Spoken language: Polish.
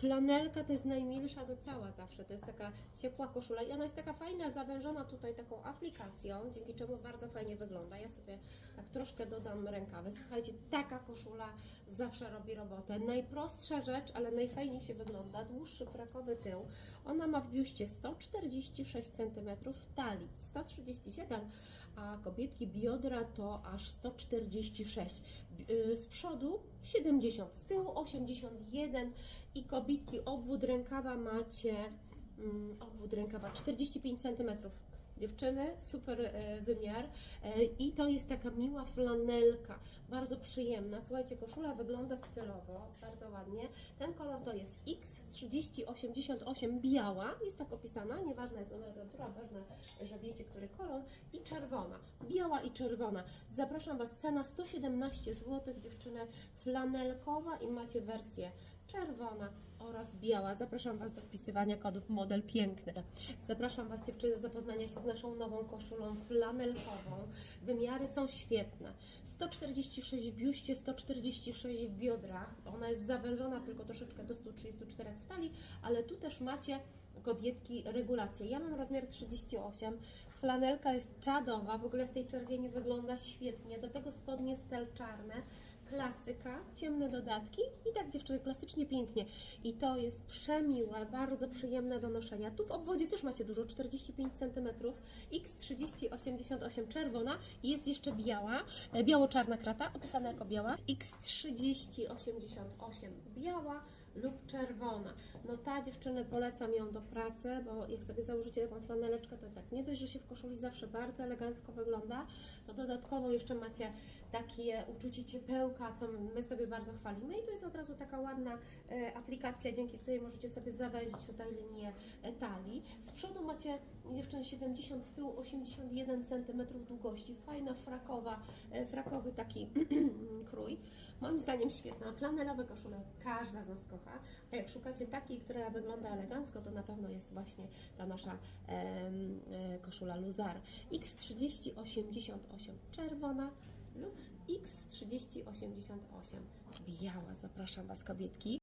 Flanelka to jest najmilsza do ciała zawsze. To jest taka ciepła koszula i ona jest taka fajna, zawężona tutaj taką aplikacją, dzięki czemu bardzo fajnie wygląda. Ja sobie tak troszkę dodam rękawy. Słuchajcie, taka koszula zawsze robi robotę. Najprostsza rzecz, ale najfajniej się wygląda. Dłuższy frakowy tył. Ona ma w biuście 146 cm, w talii 137 a kobietki biodra to aż 146. Yy, Z przodu 70, z tyłu 81 i kobitki obwód rękawa macie mm, obwód rękawa 45 cm. Dziewczyny, super e, wymiar e, i to jest taka miła flanelka, bardzo przyjemna. Słuchajcie, koszula wygląda stylowo, bardzo ładnie. Ten kolor to jest X3088 biała, jest tak opisana, nieważna jest nomenklatura, ważne, że wiecie, który kolor i czerwona, biała i czerwona. Zapraszam Was, cena 117 zł, dziewczyny, flanelkowa i macie wersję czerwona oraz biała. Zapraszam Was do wpisywania kodów model piękny. Zapraszam Was dziewczyny do zapoznania się z naszą nową koszulą flanelkową. Wymiary są świetne. 146 w biuście, 146 w biodrach. Ona jest zawężona tylko troszeczkę do 134 w talii, ale tu też macie kobietki regulację. Ja mam rozmiar 38. Flanelka jest czadowa, w ogóle w tej czerwieni wygląda świetnie. Do tego spodnie stel czarne klasyka, ciemne dodatki i tak dziewczyny klasycznie pięknie. I to jest przemiłe, bardzo przyjemne do noszenia. Tu w obwodzie też macie dużo, 45 cm, X3088 czerwona jest jeszcze biała, e, biało-czarna krata, opisana jako biała, X3088 biała lub czerwona. No ta dziewczyny polecam ją do pracy, bo jak sobie założycie taką flaneleczkę, to tak nie dość, że się w koszuli zawsze bardzo elegancko wygląda, to dodatkowo jeszcze macie takie uczucie ciepełka, co my sobie bardzo chwalimy i tu jest od razu taka ładna e, aplikacja, dzięki której możecie sobie zawęzić tutaj linię e, talii. Z przodu macie dziewczyny 70, z tyłu 81 cm długości, fajna frakowa, e, frakowy taki krój. Moim zdaniem świetna, flanelowe koszule każda z nas kocha, a jak szukacie takiej, która wygląda elegancko, to na pewno jest właśnie ta nasza em, e, koszula Luzar X3088 czerwona lub X3088 biała. Zapraszam Was kobietki.